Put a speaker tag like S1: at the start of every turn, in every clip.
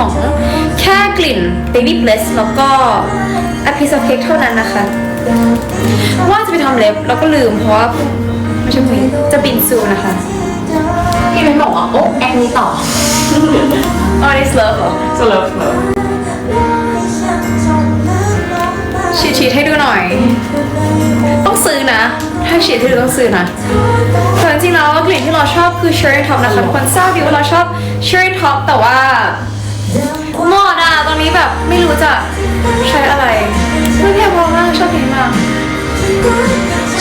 S1: ของแค่กลิ่น baby bliss แล้วก็ a piece of cake เท่านั้นนะคะ ว่าจะไปทำเล็บแล้วก็ลืมเพราะว่าไม่ใช่พรุ่งนี้จะบินซูนะคะ
S2: พี่เป็นบอกว่าโอ๊ะแอคนี้ต่อ
S1: อ๋อ this love เหรอ
S2: สเลิฟเลิฟ
S1: ฉีดฉีดให้ดูหน่อย ต้องซื้อนะ ถ้าฉีดให้ดูต้องซื้อนะแต่จริงๆแล้วกลิ่นที่เราชอบคือ cherry top นะคะทุกคนทราบดีว่าเราชอบ cherry top แต่ว่า หมดอะตอนนี้แบบไม่รู้จะใช้อะไรไม่เพียงพอมากชอบเพลงมาก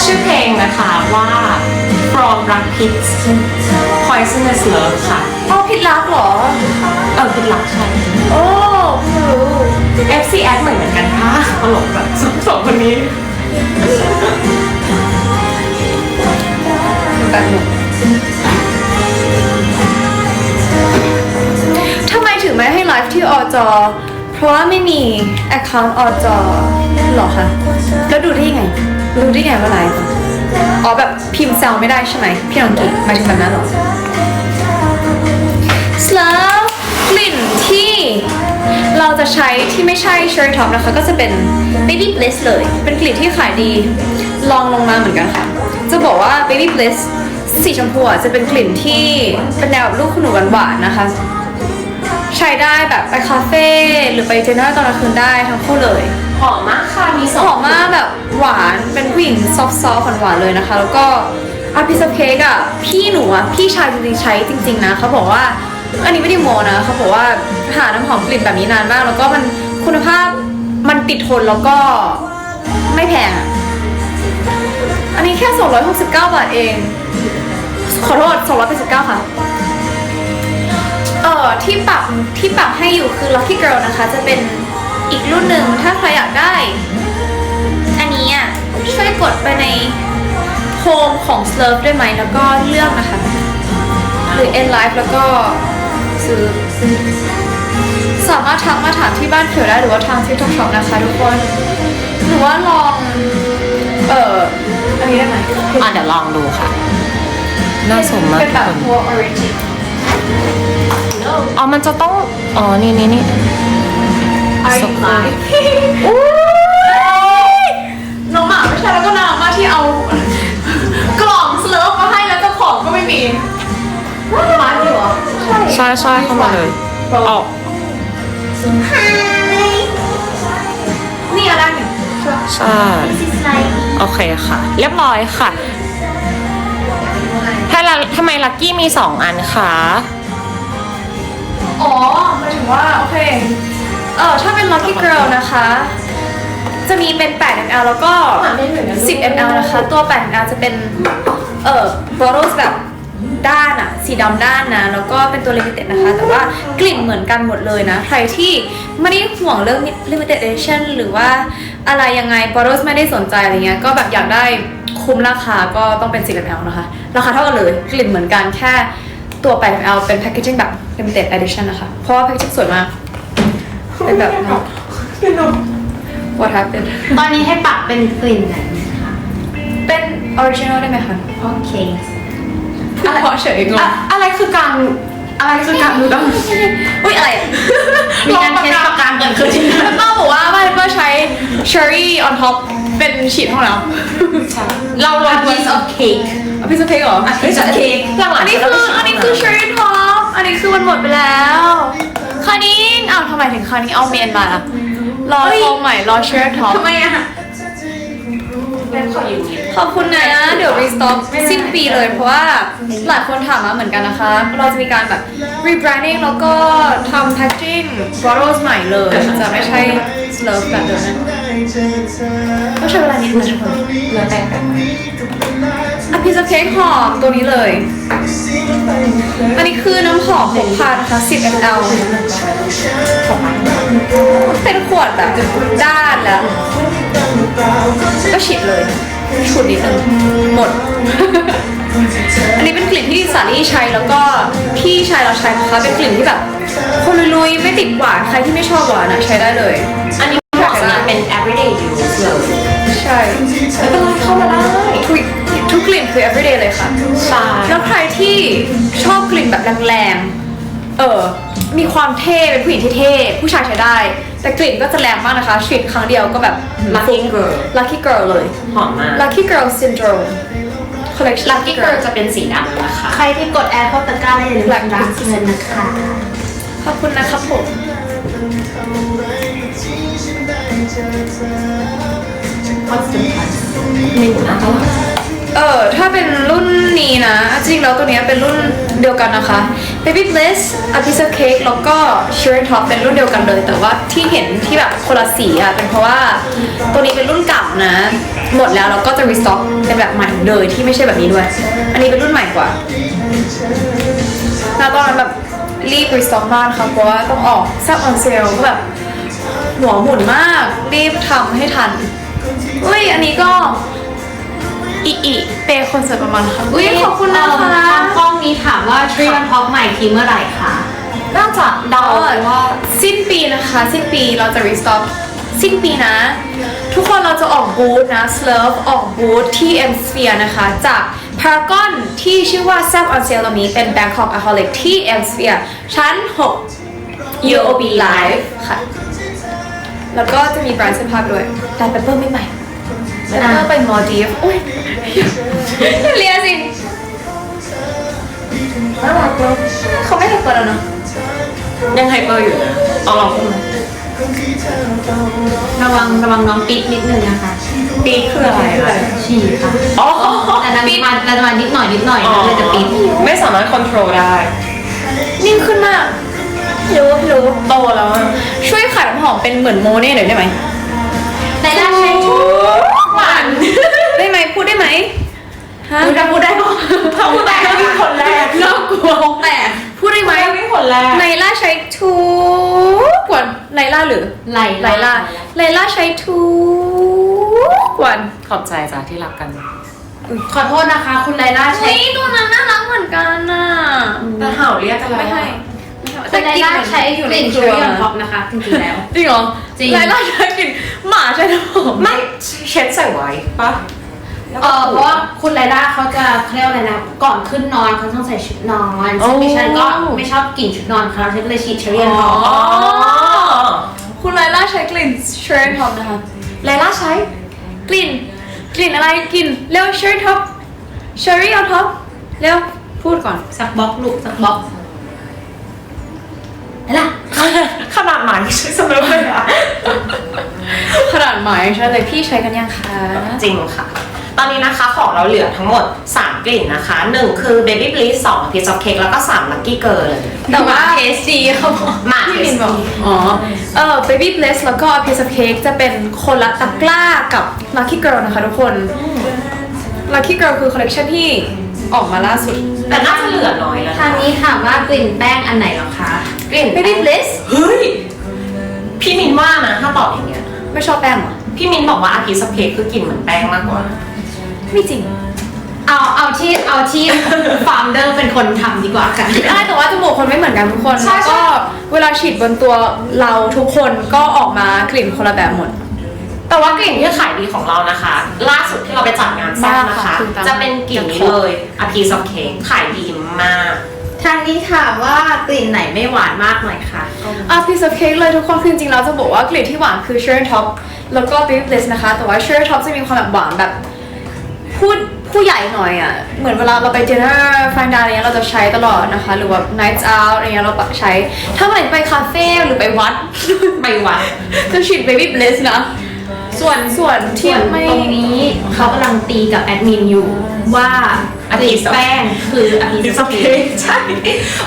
S2: ชื่อเพลงนะคะว่า From Rock Pits Poisonous Love ค่ะ
S1: อ๋อผิดรักเหรอ
S2: เออคือหลักใช่
S1: โอ้ไม่รู้
S2: FC Act เหมือนเหมือนกันค่ะตลกแบบสองสองคนนี้
S1: แบบหนึ่ง ฟ์ที่อจอเพราะว่าไม่มี account อจอหรอคะแล้วดูได้ยังไงรู้ได้ไงว่าไลฟ์อ๋อแบบพิมพ์แซวไม่ได้ใช่ไหมพี่น้องกีหมายถึงแบบนั้นหรอสลาวกลิ่นที่เราจะใช้ที่ไม่ใช่ Cherry Top นะคะ ก็จะเป็น Baby Bliss เลย เป็นกลิ่นที่ขายดีลองลงมาเหมือนกันค่ะ จะบอกว่า Baby Bliss สีชมพูจะเป็นกลิ่นที่เป็นแนวลูกคุณหนูหวานๆนะคะ ใช้ได้แบบไปคาเฟ่หรือไปเจนเนอร์ตอนกลางคืนได้ทั้งคู่เลย
S2: หอมมากค่ะมีส
S1: ห
S2: อง
S1: อมมากแบบหวานเป็นผู้หญิงซอฟต์ๆหวานๆเลยนะคะ แล้วก็อาพิซเค้กอะพี่หนูอะพี่ชายจริงๆใช้จริง ๆ นะเขาบอกว่าอันนี้ไม่ได้โมนะเขาบอกว่าหาน้ำหอมกลิ่นแบบนี้นานมาก แล้วก็มันคุณภาพมันติดทนแล้วก็ไม่แพงอะอันนี้แค่ 269 บาทเอง ขอโทษ 289 ค่ะ เอ่อที่ปักที่ปักให้อยู่คือ Lucky Girl นะคะ จะเป็นอีกรุ่นหนึ่งถ้าใครอยากได้ อันนี้อะช่วยกดไปในโฮมของ Slurp ได้ไหมแล้วก็เลือกนะคะ หรือ End Life แล้วก็ซื้อสามารถทักมาถามที่บ้านเขียวได้หรือว่าทาง TikTok Shop นะคะทุกคนหรือว่าลอง เอ่ออันนี้ได้ไหม
S2: อะเดี๋ยวลองดูค่ะ น่าสมมาก
S1: เป็นแบบ
S2: ทุกคน
S1: ตัว origin
S2: อ๋อ มันจะต้อง อ๋อ นี่นี่นี่
S1: I
S2: สักครู่
S1: like อุ้ยน้องหมาไม่ใช่แล้วก็น้องมาที่เอา กล่องสเลิฟมาให้แล้วเจ้าของก็ไม่มีว่าร้านอยู่เหรอ
S2: ใช่ใช่เข้ามาเลยออก
S1: นี่อะไรหนึ่ง
S2: ใช่ โอเคค่ะ เรียบร้อยค่ะ ถ้าละทำไมลักกี้มีสองอันคะ
S1: อ๋อหมายถึงว่า โอเค เออถ้าเป็น Lucky Girl นะคะ จะมีเป็น 8 ml แล้วก็ 10 ml นะคะ ตัว 8 ml จะเป็น เอ่อ bottles แบบด้านอะสีดำด้านนะ แล้วก็เป็นตัว limited นะคะ แต่ว่ากลิ่นเหมือนกันหมดเลยนะ ใครที่ไม่ได้ห่วงเรื่อง limited edition หรือว่าอะไรยังไง bottles ไม่ได้สนใจอะไรเงี้ย ก็แบบอยากได้คุ้มราคาก็ต้องเป็น 10 ml นะคะ ราคาเท่ากันเลย กลิ่นเหมือนกันแค่ ตัว 8 ml เป็น packaging แบบ limited edition นะคะ เพราะว่า packaging สวยมาก เป็นแบบนั้น What happened
S3: ตอนนี้ให้ปรับเป็นกลิ่นไหนคะ
S1: เป็น original ได้ไหมคะ
S3: โอเค
S1: พูดเพราะเฉยงง
S2: อะอะไรคือการอะไรคือการดูดัง
S1: อุ้ยอะไรอะ
S3: มีการเทสประการเกิดขึ้น
S1: แล้วป้าบอกว่าบ้านก็ใช้ cherry on top เป็นฉีดห้องน้ำ
S2: เราลอง
S3: piece of cake
S1: เอาพิซซ่าเค้กเหรอ
S3: a piece of cake
S2: หลังๆ
S1: อันนี้คืออันนี้คือ cherry top อันนี้คือมันหมดไปแล้วคานินอ้าวทำไมถึงคานินเอาเมนมาล่ะรอโชว์ใหม่รอ cherry top
S3: ทำไมอะ
S1: ขอบคุณนะ เดี๋ยว restock สิ้นปีเลยเพราะว่าหลายคนถามมาเหมือนกันนะคะ เราจะมีการแบบ rebranding แล้วก็ทำ packaging bottles ใหม่เลย จะไม่ใช่ slurp แบบเดิมนะ ก็ใช้เวลานิดนึงทุกคน
S2: แล้วแต่กัน
S1: อะพิซซ่าเค้กหอมตัวนี้เลย อันนี้คือน้ำหอมหกพันนะคะ10 ml เป็นขวดแบบด้านแล้ว ก็ฉีดเลยฉุดนิดนึงหมด อันนี้เป็นกลิ่นที่สาลี่ใช้แล้วก็พี่ชายเราใช้นะคะเป็นกลิ่นที่แบบคนลุยๆไม่ติดหวานใครที่ไม่ชอบหวานนะใช้ได้เลย
S2: อันนี้ เหมาะสำหรับเป็น everyday use เลย
S1: ใช่
S2: ไม่เป็นไรเข้ามาได้
S1: ทุกทุกกลิ่นคือ everyday เลยค่ะ
S2: ใช่
S1: แล้วใครที่ชอบกลิ่นแบบแรงๆ เออ มีความเท่เป็นผู้หญิงที่เท่ ผู้ชายใช้ได้ แต่กลิ่นก็จะแรงมากนะคะฉีดครั้งเดียวก็แบบ
S2: Lucky Girl
S1: lucky girl เลย
S2: หอมมาก
S1: lucky girl syndrome collection
S2: Lucky Girl จะเป็นสีดำนะคะ
S3: ใครที่กดแอร์เข้าตะกร้าได้อย่าลืมรับเงินนะคะ
S1: ขอบคุณนะครับผม
S3: ใน
S2: หนึ่งนะเท่าไหร่
S1: เออถ้าเป็นรุ่นนี้นะ จริงแล้วตัวเนี้ยเป็นรุ่นเดียวกันนะคะ Baby Bliss A Piece of Cake แล้วก็ Cherry Top เป็นรุ่นเดียวกันเลย แต่ว่าที่เห็นที่แบบคนละสีอะเป็นเพราะว่าตัวนี้เป็นรุ่นเก่านะ หมดแล้วเราก็จะ restock เป็นแบบใหม่เลยที่ไม่ใช่แบบนี้ด้วย อันนี้เป็นรุ่นใหม่กว่า แล้วตอนนั้นแบบรีบ restock มากค่ะเพราะว่าต้องออกซ่บ on sale ก็แบบ หัวหมุนมาก รีบทำให้ทัน อุ้ยอันนี้ก็ อีอีเปย์คอนเสิร์ตประมาณค่ะอุ้ยขอบคุณนะคะ
S3: ทางกล้องนี้ถามว่าทรีวันท็อปใหม่ทีเมื่อไหร่คะ
S2: น่าจะเดาว่า
S1: สิ้นปีนะคะ สิ้นปีเราจะ restock สิ้นปีนะ ทุกคนเราจะออกบูธนะ Slurve ออกบูธที่ M Sphere นะคะ จาก Paragon ที่ชื่อว่า s a p on sale ตรงนี้เป็น Bangkok Alcoholic ที่ M Sphere ชั้น 6 UOB Live ค่ะ แล้วก็จะมีแบรนด์เสื้อผ้าด้วยแต่เปเปอร์ไม่ใหม่เปเปอร์ไปมอลดีฟอุ้ยเรียสิน่ารักเลยเขาไม่เคยเปิดแล้วเนาะ
S2: ยังไฮเปอร์อยู่นะเอาลองพูดมา
S3: ระวังระวังน้องปิ๊ดนิดนึงนะคะ
S2: ปีคืออะไรอะ
S3: ฉี่ค่ะ
S2: อ๋อ
S3: แต่ดันมาดันมานิดหน่อยนิดหน่อยนะเลยจะปิ๊ด
S2: ไม่สามารถควบคุมได้
S1: นิ่งขึ้นมาก รู้รู้โตแล้วอะช่วยขายน้ำหอมเป็นเหมือนโมเน่หน่อยได้ไหม
S3: ในด้านใช้ทุก
S2: หวาน
S1: ได้ไหมพูดได้ไหมฮะ
S3: พูดได้พูดได้ปะ
S2: ทำแต่วิ่งคนแรก
S3: น่ากลัวแต่
S1: พูดได้ไหม
S2: วิ่งคนแรก
S1: ไลล่าใช้ทุกวันไลล่าหรือ
S3: ไหล
S1: ไลล่าไลล่าใช้ทุกวัน
S2: ขอบใจจ้ะที่รักกัน
S3: ขอโทษนะคะ คุณไลล่าใช้
S1: เฮ้ยตัวนั้นน่ารักเหมือนกันน่ะ
S2: แต่เห่าเรียกกันแล้ว
S1: ไม่ให้
S3: คุณไลล่าใช้
S1: อยู่
S3: ก
S1: ใน
S3: ลิ่น
S1: ค
S3: เช
S1: รั
S3: อ
S1: ว
S3: รี่ออนท็อปนะคะจริงๆแล้ว
S1: จริงเหรอ
S3: จริง
S1: ไลล่าใช้กลิ่นหมาใช้น้ำหอม
S2: ไม่เช็ดใส่ไว้ปะแล้ว
S3: เอ
S2: ก็
S3: อเพราะว่าคุณไลล่าเขาจะเขาเรียกว่าอะไรนะก่อนขึ้นนอนเขาต้องใส่ชุดนอนซึ่งดิฉันก็ไม่ชอบกลิ่นชุดนอนเขาฉันก็เลยฉีดเชอรี่ออนท็อป
S2: อ๋อ
S1: คุณไลล่าใช้กลิ่นเชอร์ท็อปนะคะ
S2: ไลล่าใช้
S1: กลิ่นกลิ่นอะไรกลิ่นเร็วเชอร์ท็อปเชอรี่เอาท็อปเร็วพูดก่อน
S3: สักบล็อกลูกสักบล็อกไหน ล่ะ
S2: ขนาดหมายใช้สำหรับเลยอะ
S1: ขนาดหมายใช่เลยพี่ใช้กันยังคะ
S2: จริงค่ะ ตอนนี้นะคะของเราเหลือทั้งหมด 3 กลิ่นนะคะ 1 คือ Baby Bliss 2 Piece of Cake แล้วก็ 3 Lucky Girl เลย
S1: แต่ว่า
S3: เทสซีเขาบอก
S2: หมา
S1: พี่มินบอกอ๋อ เออ baby bless แล้วก็ a piece of cake จะเป็นคนละตะกร้ากับ lucky girl นะคะทุกคน lucky girl คือคอลเลคชันที่ออกมาล่าสุด
S2: แต่น่าจะเหลือน้อยแล้ว
S3: ทางนี้ถามว่ากลิ่นแป้งอันไหนเหรอคะ
S2: กลิ่น
S1: baby bliss
S2: เฮ้ย พี่มินว่านะ ถ้าตอบอย่างเงี้ย
S1: ไม่ชอบแป้งเหรอ
S2: พี่มินบอกว่า A Piece of Cake คือกลิ่นเหมือนแป้งมากกว่า
S1: ไม่จริง
S3: เอาเอาที่เอาที่ ฟาร์มเดอร์เป็นคนทำดีกว่าค่ะ
S1: ได้แต่ว่าจมูกคนไม่เหมือนกันทุกคน
S2: ใช่
S1: แล้ว
S2: ใช่
S1: ก็เวลาฉีดบนตัวเราทุกคนก็ออกมากลิ่นคนละแบบหมด
S2: แต่ว่ากลิ่นที่ขายดีของเรานะคะ ล่าสุดที่เราไปจัดงานแซ่บนะคะ
S1: มากค่ะคุณตาม
S2: จะเป็นกลิ่นนี้เลย A Piece of Cake ขายดีมาก
S3: ทางนี้ถามว่ากลิ่นไหนไม่หวานมากหน่อยค่ะ
S1: อะ piece of cake เลยทุกคนคือจริงๆแล้วจะบอกว่ากลิ่นที่หวานคือ cherry top แล้วก็ baby bliss นะคะ แต่ว่า cherry top จะมีความแบบหวานแบบพูดผู้ใหญ่หน่อยอะ เหมือนเวลาเราไป dinner fine dining อะไรเงี้ยเราจะใช้ตลอดนะคะ หรือว่า nights out อะไรเงี้ยเราใช้ ถ้าวันไหนไปคาเฟ่หรือไปวัด
S2: ไปวัด
S1: จะฉีด baby bliss นะ ส่วนส่วนที่
S3: ส่วน
S1: ไม่
S3: ตรงนี้เขากำลังตีกับแอดมินอยู่ ว่า
S2: อภิษ
S3: แป้งคืออภิ
S2: Piece
S3: ส
S2: of Cake ใช่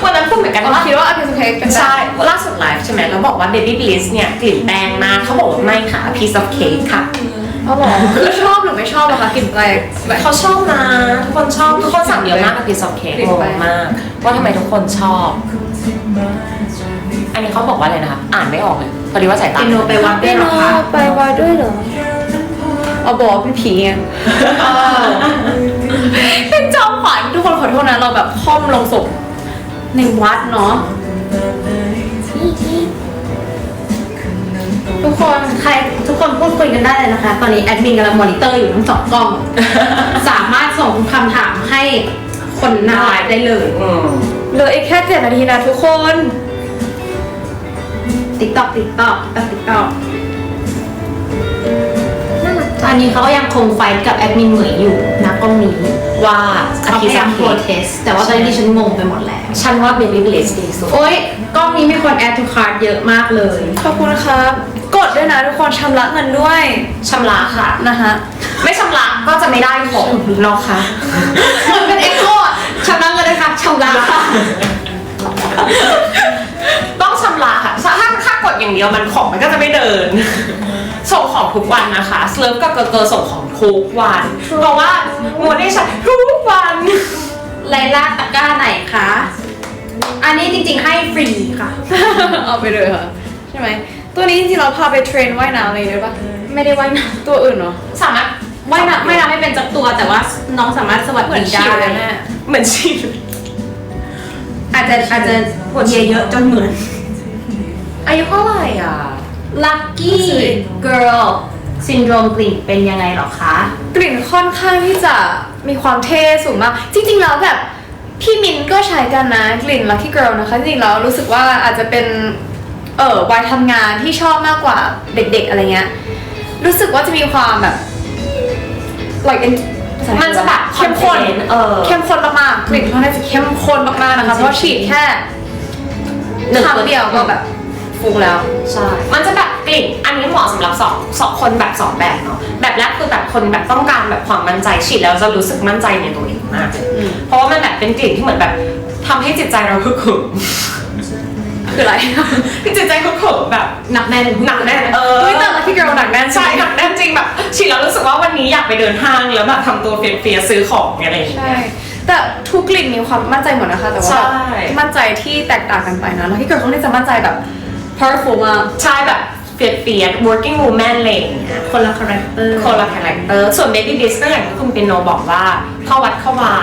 S2: วันนั้นพูดเหมือนกัน
S1: เรา
S2: ว่า
S1: คิดว่า a piece of cake เป็นแบบ
S2: ใช่ล่าสุดไลฟ์ใช่ไหมแล้วบอกว่า Baby Bliss เนี่ยกลิ่นแป้งมากเขาบอกว่าไม่ค่ะ A Piece of Cake ค่ะ
S1: เขาบอกคือชอบหรือไม่ชอบเหรอคะกลิ่นแปลกแบบ
S2: เขาชอบนะทุกคนชอบทุกคนสั่งเยอะมาก A Piece of Cake
S1: กลิ่น
S2: ง
S1: แป้
S2: ง
S1: ง
S2: มาก ว่าทำไมทุกคนชอบ อันนี้เขาบอกว่าอะไรนะคะอ่านไม่ออกเลยพอดีว่าสายตา
S3: เป็นโนไปวัด
S1: เปี
S3: ด้วย
S1: ย
S3: เห
S1: โน
S3: รอคะ
S1: ไปวัดด้วยเหรอ เอาบอกว่าเป็นผีไงเป็นจอมขวัญทุกคนขอโทษนะเราแบบค่อมลงศพในวัดเนาะทุกคน
S3: ใครทุกคนพูดคุยกันได้เลยนะคะ ตอนนี้แอดมินกำลังมอนิเตอร์อยู่ทั้งสองกล้อง สามารถส่งคำถามให้คนหน้าไลฟ์ได้เลย
S2: อืม
S1: เหลืออีกแค่เจ็ดนาทีนะทุกคน
S3: ติ๊กต็อกติ๊กต็อกติ๊กต็อก อันนี้เขาก็ยังคงไฟท์กับแอดมินเหมยอยู่นะกล้องนี้
S2: ว่า
S3: เขาพยายามโปรเทสแต่ว่าตอนนี้ดิฉันงงไปหมดแล้ว
S2: ฉันว่า Baby Bliss ดีสุด
S3: โอ๊ยกล้องนี้มีคนแอดทูคาร์ดเยอะมากเลย
S1: ขอบคุณนะครับ กดด้วยนะทุกคนชำระเงินด้วย
S2: ชำระค่ะ
S1: นะคะ
S2: ไม่ชำระก็จะไม่ได้ของเนาะค่ะ
S3: เหมือนเป็นเอ็กโคชำระเงินเลยค่ะชำระค่ะ
S2: ต้องชำระค่ะถ้าถ้ากดอย่างเดียวมันของมันก็จะไม่เดิน ส่งของทุกวันนะคะสเลิฟกับเกอร์เกอร์ส่งของทุกวัน เพราะว่าโมได้ใช้ทุกวัน
S3: ไลล่าตะกร้าไหนคะ อันนี้จริงๆให้ฟรีค่ะ
S1: เอาไปเลยค่ะใช่ไหม ตัวนี้จริงๆเราพาไปเทรนว่ายน้ำอะไรได้ปะ
S3: ไม่ได้ว่ายน้
S1: ตัวอื่นเนาะ
S2: สามารถำ
S3: ว่ายน้ำไม่น้ำไม่เป็นจักตัวแต่ว่าน้องสามารถสวัส
S1: เหมือน
S3: ดี
S1: ชี
S3: ได้
S1: เลยแม่
S2: เหมือนชีพ
S3: อาจจะอาจจะปวดเยอะเยอะจนเหมือน
S2: อายุเท่าไหร่อะ
S3: Lucky Girl Syndrome กลิ่นเป็นยังไงหรอคะ
S1: กลิ่นค่อนข้างที่จะมีความเท่สูงมาก จริง ๆ แล้วแบบพี่มินก็ใช้กันนะกลิ่น Lucky Girl นะคะ จริงๆแล้วรู้สึกว่าอาจจะเป็นเออวัยทำงานที่ชอบมากกว่าเด็ก ๆ อะไรเงี้ย รู้สึกว่าจะมีความแบบ like in ภาษาอังกฤษ
S2: มันจะแบบ
S1: เข้มข้น
S2: confident เออ
S1: เข้มข้นมากๆกลิ่นค่อนข้างจะเข้มข้นมากๆนะคะ เพราะว่าฉีดแค่
S2: หนึ่ง
S1: ครั้งเดียวก็แบบ ฟุ้งแล้ว
S2: ใช่ มันจะแบบกลิ่น อันนี้เหมาะสำหรับสองสองคนแบบสองแบบเนาะ แบบแรกคือแบบคนแบบต้องการแบบความมั่นใจฉีดแล้วจะรู้สึกมั่นใจในตัวเองมากเลย
S1: อืม
S2: เพราะว่ามันแบบเป็นกลิ่นที่เหมือนแบบทำให้จิตใจเราฮึกเหิม
S1: คืออะไร
S2: คือจิตใจฮึกเหิมแบบ
S3: หนักแน่น
S2: หนักแน่นเออ
S1: เฮ้ยแต่ Lucky Girl หนักแน่น
S2: ใช่หนักแน่นจริงแบบฉีดแล้วรู้สึกว่าวันนี้อยากไปเดินห้างแล้วแบบทำตัวเฟียๆซื้อของอะไรอย่างเงี้ย
S1: ใช่ แต่ทุกกลิ่นมีความมั่นใจหมดนะคะ แต่ว่า
S2: ใช่
S1: แบบมั่นใจที่แตกต่างกันไปนะแล้วที่เกิดเขาเนี่ยจะมั่นใจแบบ powerful มาก
S2: ใช่แบบเฟียเฟีย working woman อะไรอย่างเงี้ย
S3: คนละคาแรคเตอร์
S2: คนละคาแรคเตอร์ส่วน baby bliss ก็อย่างที่คุณเปียโนบอกว่าเข้าวัดเข้าวา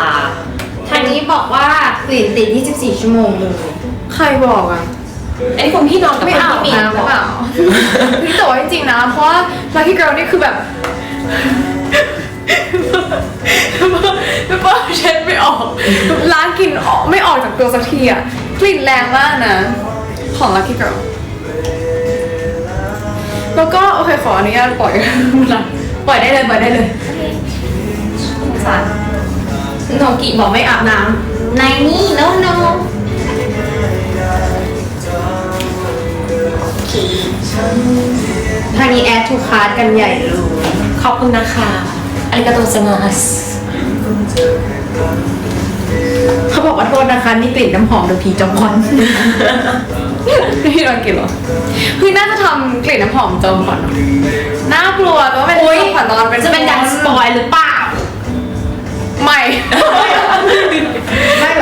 S3: ทางนี้บอกว่ากลิ่นติด 24 ชั่วโมงเลย
S1: ใครบอกอะ
S2: ไอ้คนพี่นอนกับ
S1: ไม่
S2: คน
S1: เอา
S2: ที่มี
S1: นะหรือเปล่าพี่แต่ว่าจริงๆนะ เพราะว่า Lucky Girl นี่คือแบบไม่ป้าเช็ดไม่ออกล้างกลิ่นออกไม่ออกจากตัวสักทีอะ กลิ่นแรงมากนะ ของ Lucky Girl แล้วก็โอเคขออนุญาตปล่อย
S3: ปล่อยได้เลยปล่อยได้เลย
S1: สาร
S3: โนกิบอกไม่อาบน้ำในนี่ no no ทางนี้แอดทูคาร์ดกันใหญ่เลย
S2: ขอบคุณนะคะอาริกาโตเซมาส
S3: เขาบอกว่าโทษนะคะ นี่กลิ่นน้ำหอมหรือผีจอมควัน
S1: พี่ลองกินเหรอคือน่าจะทำกลิ่นน้ำหอมจอมขวัญเหรอน่ากลัวแต่ว่าเป็นจอมขวัญตอนเป็น
S3: จะเป็นดังสปอยหรือเปล่า
S1: ไม่
S3: ไม่หร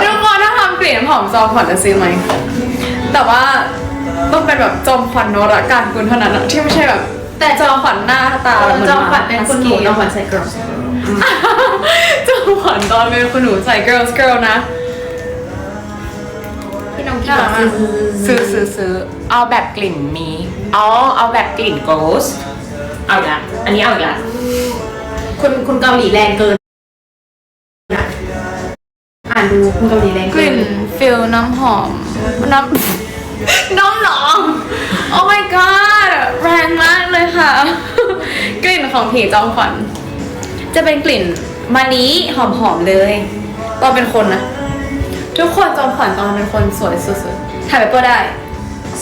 S1: ทุ
S3: อก
S1: คนถ้าทำกลิ่นน้ำหอมจอมขวัญจะซื้อไหมแต่ว่าต้องเป็นแบบจอมขวัญโนราการกุลเท่านั้นอะที่ไม่ใช่แบบแต่จอมขวัญหน้าตา
S3: เออ
S1: เหมื
S3: จอมขวัญเป็นคุณหนูจอมขวัญ
S1: ญ
S3: ใส่กรอบ
S1: จอมขวัญตอนเป็นคุณหนูใส่ girls girl นะ
S3: พี่น้องกี้บอกซื้
S2: ซื้อซื้อซื้อเอาแบบกลิ่นมีอ๋อเอาแบบกลิ่น ghost เอาอีกละอันนี้เอาอีกละ
S3: คุณคุณเกาหลีแรงเกินนะอ่านดูคุณเกาหลีแรง
S1: ก
S3: เกิ
S1: ลิ่นฟิลน้ำหอม น้ำ น้ำหนอง โอ้ my god แรงมากเลยค่ะ กลิ่นของผีจอมขวัญจะเป็นกลิ่นมานีหอมๆเลย ตอนเป็นคนนะ ทุกคนจอมขวัญตอนเป็นคนสวยสุดๆถ่ายไปเปิดได้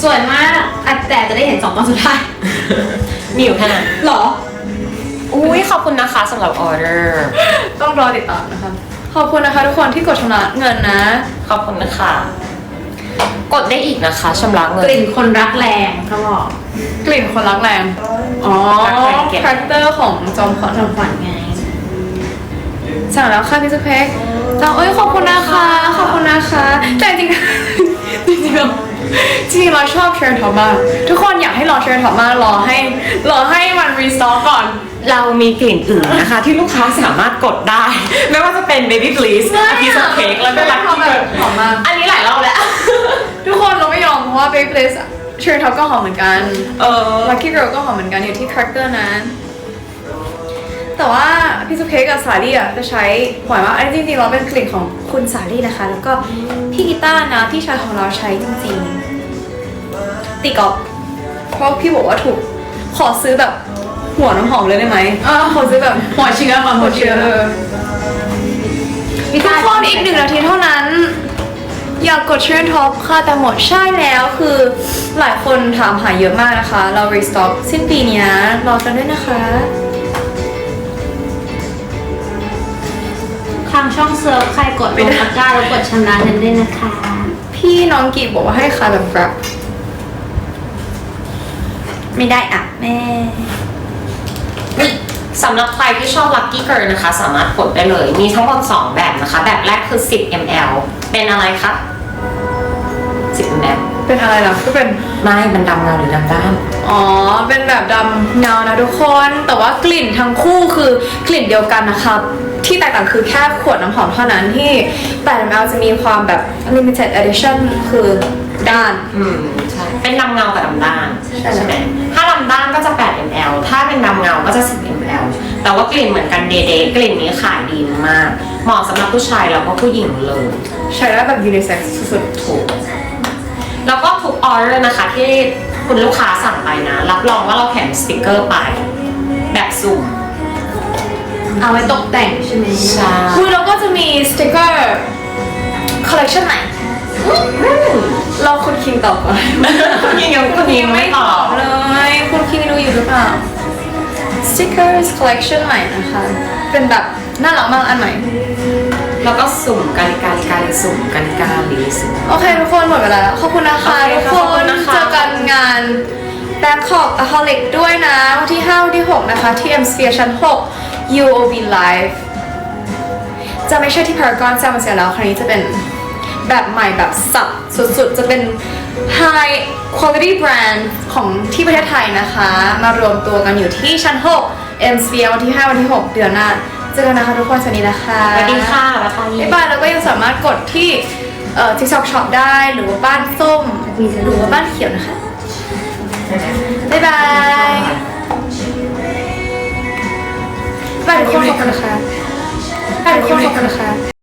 S3: สวยมากอะแต่จะได้เห็นสองตอนสุดท้าย
S2: มีอยู่แค่นั้น
S3: หรอ
S2: อุ้ยขอบคุณนะคะสำหรับออเดอร์
S1: ต้องรอติดตามนะคะ ขอบคุณนะคะทุกคนที่กดชำระเงินนะ
S2: ขอบคุณนะคะ กดได้อีกนะคะชำระเงิ
S3: ก
S2: น
S3: ลิ่นคนรักแรงเขาบอก
S1: กลิ่นคนรักแรง อ๋อ
S2: รักแรงเก็บ
S1: คาแรคเตอร์ของจอมขวัญ
S3: จอมขวัญไง
S1: สั่งแล้วค่ะพี่สเปก จังเอ้ยขอบคุณนะคะขอบคุณนะคะแต่จริงจริงๆเราจริงๆเราชอบเชอร์ท็อปมากทุกคนอยากให้รอเชอร์ท็อปมากรอให้รอให้มันรีสต็อกก่อน
S2: เรามีกลิ่นอื่นนะคะ ที่ลูกค้าสามารถกดได้ ไม่ว่าจะเป็น baby please
S1: ไม่อะ
S2: a piece of cake แล้วก็
S1: Cherry
S2: lucky
S1: Top แบบหอมมาก
S2: อันนี้หลายรอบแล้ว
S1: ทุกคนเราไม่ยอมเพราะว่า Baby Place เชอร์ท็อปก็หอมเหมือนกัน
S2: เออ
S1: Lucky Girl ก็หอมเหมือนกันอยู่ที่คาแรคเตอร์นั้น แต่ว่าพี่สเปกกับสาลี่อะจะใช้บ่อยมากอันนี้จริงๆเราเป็นกลิ่นของคุณสาลี่นะคะ แล้วก็พี่กีตาร์นะพี่ชายของเราใช้จริงๆตีกอล์ฟเพราะพี่บอกว่าถูกขอซื้อแบบหัวน้ำหอมเลยได้ไหม
S3: เออ
S1: ขอซื้อแบบ
S3: หัวเชื้อมา
S1: หัวเชื้อเออทุกคนอีกหนึ่งนาทีเท่านั้น อยากกดเชิญท็อปค่ะแต่หมดใช่แล้วคือหลายคนถามหาเยอะมากนะคะ เรารีสต็อกสิ้นปีเนี้ยรอกันด้วยนะคะ
S3: ทางช่องเซิร์ฟใครกดลงตะกร้าแล้วกดชำระเงินด้วยนะคะ
S1: พี่น้องกีบอกว่าให้คาแบบกรับไม่ได้อะแม่
S2: นี่สำหรับใครที่ชอบ Lucky Girl นะคะ สามารถกดได้เลย มีทั้งหมด2แบบนะคะ แบบแรกคือ 10 ml เป็นอะไรคะ 10 ml
S1: เป็นอะไรล่ะก็เป็น
S2: ไม่มันดำเงาหรือดำด้าน
S1: อ๋อ เป็นแบบดำเงานะทุกคน แต่ว่ากลิ่นทั้งคู่คือกลิ่นเดียวกันนะคะ ที่แตกต่างคือแค่ขวดน้ำหอมเท่านั้นที่8 ml จะมีความแบบ limited edition คือด้าน
S2: อืมใช่เป็นดำเงากับดำด้าน
S1: ใช่
S2: ใช่ไหมถ้าดำด้านก็จะ 8 ml ถ้าเป็นดำเงาก็จะ 10 ml แต่ว่ากลิ่นเหมือนกันเดเดกลิ่นนี้ขายดีมาก เหมาะสำหรับผู้ชายแล้วก็ผู้หญิงเลย
S1: ใช้ได้แบบ unisex สุด
S2: ถูกแล้วก็ทุกออเดอร์นะคะที่คุณลูกค้าสั่งไปนะ รับรองว่าเราแถมสติกเกอร์ไปแบบสุ่ม
S3: เอาไว้ตกแต่งใช่ไหม
S2: ใช่
S1: ๆคือเราก็จะมีสติกเกอร์ collection ใหม่เราคุณคิงตอบก่อน
S2: ยังยังคุณยังไม่ตอบ
S1: เลย คุณคิงดูอยู่หรือเปล่า stickers collection ใหม่นะคะ เป็นแบบน่ารักมากอันใหม่
S2: แล้วก็สุ่มกาลิกาลิกาลิสุ่มกาลิกาลิสุ่ม
S1: โอเคทุกคนหมดเวลาแล้วขอบคุณนะคะ
S2: โอเค
S1: ทุก
S2: ค่ะ
S1: ค
S2: ขอบคุ
S1: น
S2: ณนะคะ
S1: เจอกันงาน Bangkok a h o l i c ด้วยนะ วันที่5วันที่ 6 นะคะที่ M Sphere ชั้น 6 UOB Live จะไม่ใช่ที่ Paragon จะมาเสียแล้วครั้งนี้จะเป็นแบบใหม่แบบสับสุดๆ จะเป็น High Quality Brand ของที่ประเทศไทยนะคะ มารวมตัวกันอยู่ที่ชั้น 6 M Sphere วันที่ 5 วันที่ 6 เดือนหน้าเจอกันนะคะทุกคนสวัสดีนะคะ
S2: สวัสดีค่ะบ๊ายบาย
S1: บ๊ายบายแล้วก็ยังสามารถกดที่เอ่อ TikTok Shop ได้หรือว่าบ้านส้มหรือว่าบ้านเขียวนะคะ บ๊ายบาย บายทุกคนขอบคุณนะคะบายทุกคนขอบคุณนะคะ